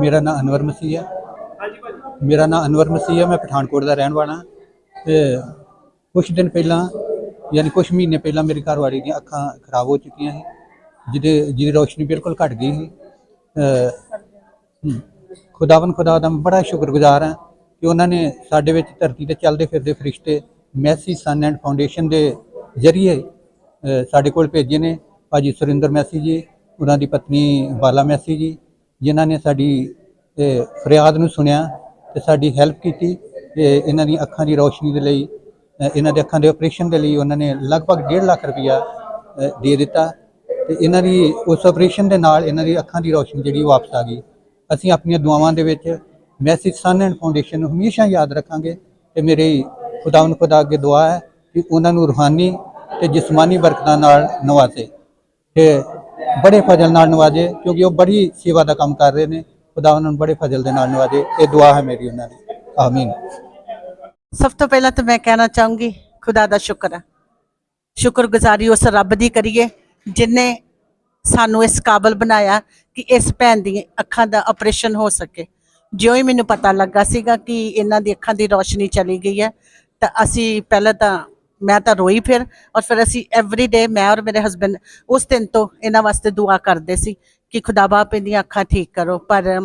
ਮੇਰਾ ਨਾਮ ਅਨਵਰ ਮਸੀਹ ਹੈ। ਮੇਰਾ ਨਾਮ ਅਨਵਰ ਮਸੀਹ ਹੈ। ਮੈਂ ਪਠਾਨਕੋਟ ਦਾ ਰਹਿਣ ਵਾਲਾ ਹਾਂ ਤੇ ਕੁਝ ਦਿਨ ਪਹਿਲਾਂ ਯਾਨੀ ਕੁਝ ਮਹੀਨੇ ਪਹਿਲਾਂ ਮੇਰੀ ਘਰਵਾਲੀ ਦੀਆਂ ਅੱਖਾਂ ਖਰਾਬ ਹੋ ਚੁੱਕੀਆਂ ਸੀ। ਜਿਹਦੇ ਜਿਹਦੀ ਰੋਸ਼ਨੀ ਬਿਲਕੁਲ ਘਟ ਗਈ ਸੀ। ਅਹ, ਖੁਦਾਵੰ ਖੁਦਾ ਦਾ ਮੈਂ ਬੜਾ ਸ਼ੁਕਰਗੁਜ਼ਾਰ ਹਾਂ ਕਿ ਉਹਨਾਂ ਨੇ ਸਾਡੇ ਵਿੱਚ ਧਰਤੀ ਤੇ ਚੱਲਦੇ ਫਿਰਦੇ ਫਰਿਸ਼ਤੇ ਮੈਸੀ ਸਨ ਐਂਡ ਫਾਊਂਡੇਸ਼ਨ ਦੇ ਜ਼ਰੀਏ ਸਾਡੇ ਕੋਲ ਭੇਜੇ ਨੇ। ਭਾਜੀ ਸੁਰਿੰਦਰ ਮੈਸੀ ਜੀ ਉਹਨਾਂ ਦੀ ਪਤਨੀ ਬਾਲਾ ਮੈਸੀ ਜੀ ਜਿਨ੍ਹਾਂ ਨੇ ਸਾਡੀ ਫਰਿਆਦ ਨੂੰ ਸੁਣਿਆ ਤੇ ਸਾਡੀ ਹੈਲਪ ਕੀਤੀ ਤੇ ਇਹਨਾਂ ਦੀਆਂ ਅੱਖਾਂ ਦੀ ਰੋਸ਼ਨੀ ਦੇ ਲਈ ਇਹਨਾਂ ਦੇ ਅੱਖਾਂ ਦੇ ਆਪਰੇਸ਼ਨ ਦੇ ਲਈ ਉਹਨਾਂ ਨੇ ਲਗਭਗ 1.5 ਲੱਖ ਰੁਪਇਆ ਦੇ ਦਿੱਤਾ ਤੇ ਇਹਨਾਂ ਦੀ ਉਸ ਆਪਰੇਸ਼ਨ ਦੇ ਨਾਲ ਇਹਨਾਂ ਦੀ ਅੱਖਾਂ ਦੀ ਰੋਸ਼ਨੀ ਜਿਹੜੀ ਵਾਪਸ ਆ ਗਈ। ਅਸੀਂ ਆਪਣੀਆਂ ਦੁਆਵਾਂ ਦੇ ਵਿੱਚ ਮੈਸੇਜ ਸਨ ਐਂਡ ਫਾਊਂਡੇਸ਼ਨ ਨੂੰ ਹਮੇਸ਼ਾ ਯਾਦ ਰੱਖਾਂਗੇ ਤੇ ਮੇਰੀ ਖੁਦਾਵੰਦ ਖੁਦਾ ਅੱਗੇ ਦੁਆ ਹੈ ਕਿ ਉਹਨਾਂ ਨੂੰ ਰੂਹਾਨੀ ਤੇ ਜਿਸਮਾਨੀ ਬਰਕਤਾਂ ਨਾਲ ਨਵਾਜ਼ੇ ਤੇ ਬੜੇ ਫਜ਼ਲ ਨਾਲ ਨਵਾਜ਼ੇ, ਕਿਉਂਕਿ ਉਹ ਬੜੀ ਸੇਵਾ ਦਾ ਕੰਮ ਕਰ ਰਹੇ ਨੇ। ਖੁਦਾ ਉਹਨਾਂ ਨੂੰ ਬੜੇ ਫਜ਼ਲ ਦੇ ਨਾਲ ਨਵਾਜ਼ੇ। ਇਹ ਦੁਆ ਹੈ ਮੇਰੀ ਉਹਨਾਂ ਦੀ। ਆਮੀਨ। ਸਭ ਤੋਂ ਪਹਿਲਾਂ ਤਾਂ ਮੈਂ ਕਹਿਣਾ ਚਾਹੂੰਗੀ, ਖੁਦਾ ਦਾ ਸ਼ੁਕਰ ਹੈ। ਸ਼ੁਕਰਗੁਜ਼ਾਰੀ ਉਸ ਰੱਬ ਦੀ ਕਰੀਏ, ਜਿਨੇ ਸਾਨੂੰ ਇਸ ਕਾਬਲ ਬਣਾਇਆ ਕਿ ਇਸ ਭੈਣ ਦੀ ਅੱਖਾਂ ਦਾ ਆਪਰੇਸ਼ਨ ਹੋ ਸਕੇ। ਜਿਉਂ ਹੀ ਮੈਨੂੰ ਪਤਾ ਲੱਗਾ ਸੀਗਾ ਕਿ ਇਹਨਾਂ ਦੀ ਅੱਖਾਂ ਦੀ ਰੋਸ਼ਨੀ ਚਲੀ ਗਈ ਹੈ, ਤਾਂ ਅਸੀਂ ਪਹਿਲਾਂ ਤਾਂ ਮੈਂ ਤਾਂ ਰੋਈ ਫਿਰ ਔਰ ਫਿਰ ਅਸੀਂ ਐਵਰੀ ਡੇ ਮੈਂ ਔਰ ਮੇਰੇ ਹਸਬੰਡ ਉਸ ਦਿਨ ਤੋਂ ਇਹਨਾਂ ਵਾਸਤੇ ਦੁਆ ਕਰਦੇ ਸੀ ਕਿ ਖੁਦਾ ਬਾਪ ਇਹਦੀਆਂ ਅੱਖਾਂ ਠੀਕ ਕਰੋ, ਪਰ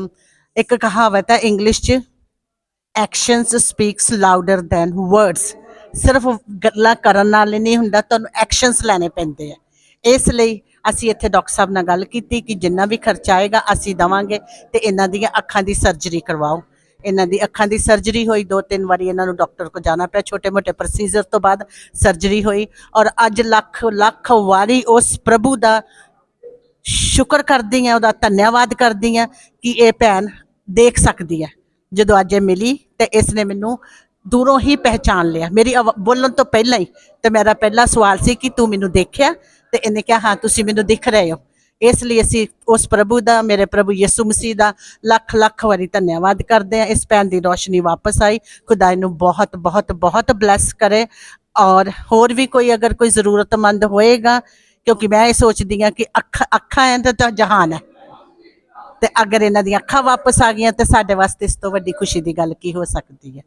ਇੱਕ ਕਹਾਵਤ ਹੈ ਇੰਗਲਿਸ਼ 'ਚ actions speak louder than words ਸਿਰਫ ਗੱਲਾਂ ਕਰਨ ਨਾਲ ਹੀ ਨਹੀਂ ਹੁੰਦਾ, ਤੁਹਾਨੂੰ ਐਕਸ਼ਨਸ ਲੈਣੇ ਪੈਂਦੇ ਆ। ਇਸ ਲਈ ਅਸੀਂ ਇੱਥੇ ਡਾਕਟਰ ਸਾਹਿਬ ਨਾਲ ਗੱਲ ਕੀਤੀ ਕਿ ਜਿੰਨਾ ਵੀ ਖਰਚਾ ਆਏਗਾ ਅਸੀਂ ਦਵਾਂਗੇ ਤੇ ਇਹਨਾਂ ਦੀਆਂ ਅੱਖਾਂ ਦੀ ਸਰਜਰੀ ਕਰਵਾਓ। ਇਹਨਾਂ ਦੀ ਅੱਖਾਂ ਦੀ ਸਰਜਰੀ ਹੋਈ, ਦੋ ਤਿੰਨ ਵਾਰੀ ਇਹਨਾਂ ਨੂੰ ਡਾਕਟਰ ਕੋਲ ਜਾਣਾ ਪਿਆ ਛੋਟੇ ਮੋਟੇ ਪ੍ਰੋਸੀਜਰ ਤੋਂ ਬਾਅਦ ਸਰਜਰੀ ਹੋਈ ਔਰ ਅੱਜ ਲੱਖ ਲੱਖ ਵਾਰੀ ਉਸ ਪ੍ਰਭੂ ਦਾ ਸ਼ੁਕਰ ਕਰਦੀ ਆ ਉਹਦਾ ਧੰਨਵਾਦ ਕਰਦੀ ਆ ਕਿ ਇਹ ਭੈਣ ਦੇਖ ਸਕਦੀ ਹੈ। ਜਦੋਂ ਅੱਜ ਇਹ ਮਿਲੀ ਤੇ ਇਸ ਨੇ ਮੈਨੂੰ ਦੂਰੋਂ ਹੀ ਪਹਿਚਾਨ ਲਿਆ। ਮੇਰੀ ਆਵਾ- ਬੋਲਣ ਤੋਂ ਪਹਿਲਾਂ ਹੀ ਤੇ ਮੇਰਾ ਪਹਿਲਾ ਸਵਾਲ ਸੀ ਕਿ ਤੂੰ ਮੈਨੂੰ ਦੇਖਿਆ? ਤੇ ਇਹਨੇ ਕਿਹਾ, ਹਾਂ, ਤੁਸੀਂ ਮੈਨੂੰ ਦਿਖ ਰਹੇ ਹੋ। ਇਸ ਲਈ ਅਸੀਂ ਉਸ ਪ੍ਰਭੂ ਦਾ, ਮੇਰੇ ਪ੍ਰਭੂ ਯਿਸੂ ਮਸੀਹ ਦਾ ਲੱਖ ਲੱਖ ਵਾਰੀ ਧੰਨਵਾਦ ਕਰਦੇ ਹਾਂ। ਇਸ ਭੈਣ ਦੀ ਰੋਸ਼ਨੀ ਵਾਪਸ ਆਈ। ਖੁਦਾ ਇਹਨੂੰ ਬਹੁਤ ਬਹੁਤ ਬਹੁਤ ਬਲੈਸ ਕਰੇ। ਔਰ ਹੋਰ ਵੀ ਕੋਈ ਅਗਰ ਕੋਈ ਜ਼ਰੂਰਤਮੰਦ ਹੋਏਗਾ, ਕਿਉਂਕਿ ਮੈਂ ਇਹ ਸੋਚਦੀ ਹਾਂ ਕਿ ਅੱਖ, ਅੱਖਾਂ ਹੈ ਤਾਂ- ਤਾਂ ਜਹਾਨ ਹੈ। ਤੇ ਅਗਰ ਇਹਨਾਂ ਦੀਆਂ ਅੱਖਾਂ ਵਾਪਸ ਆ ਗਈਆਂ, ਤੇ ਸਾਡੇ ਵਾਸਤੇ ਇਸ ਤੋਂ ਵੱਡੀ ਖੁਸ਼ੀ ਦੀ ਗੱਲ ਕੀ ਹੋ ਸਕਦੀ ਹੈ?